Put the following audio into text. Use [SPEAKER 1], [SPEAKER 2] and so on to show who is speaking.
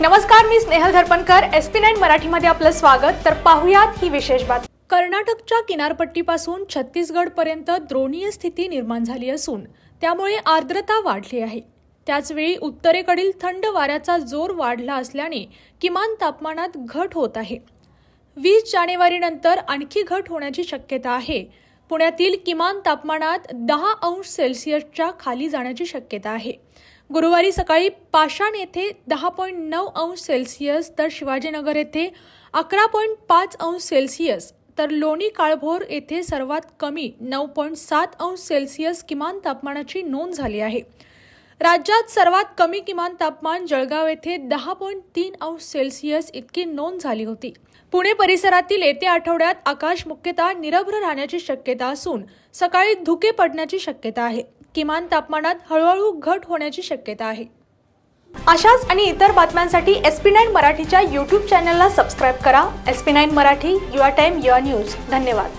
[SPEAKER 1] नमस्कार मी Snehal Dharpankar S P nine मराठीमध्ये आपलं स्वागत. तर पाहुयात ही विशेष बातमी. कर्नाटकच्या किनारपट्टीपासून छत्तीसगडपर्यंत द्रोणीय स्थिती निर्माण झाली असून त्यामुळे आर्द्रता वाढली आहे. त्याचवेळी उत्तरेकडील थंड वाऱ्याचा जोर वाढला असल्याने किमान तापमानात घट होत आहे. वीस जानेवारीनंतर आणखी घट होण्याची शक्यता आहे. पुण्यातील किमान तापमानात दहा अंश सेल्सिअसच्या खाली जाण्याची शक्यता आहे. गुरुवारी सकाळी पाषाण येथे दहा पॉईंट नऊ अंश सेल्सिअस तर शिवाजीनगर येथे अकरा पॉईंट पाच अंश सेल्सिअस तर लोणी काळभोर येथे सर्वात कमी नऊ पॉईंट सात अंश सेल्सिअस किमान तापमानाची नोंद झाली आहे. राज्यात सर्वात कमी किमान तापमान जळगाव येथे दहा पॉईंट तीन अंश सेल्सिअस इतकी नोंद झाली होती. पुणे परिसरातील येत्या आठवड्यात आकाश मुख्यतः निरभ्र राहण्याची शक्यता असून सकाळी धुके पडण्याची शक्यता आहे. किमान तापमानात हळूहळू घट होण्याची शक्यता आहे. अशाच आणि इतर बातम्यांसाठी एस पी नाईन मराठीच्या यूट्यूब चॅनलला सबस्क्राईब करा. S P nine Marathi your time your news धन्यवाद.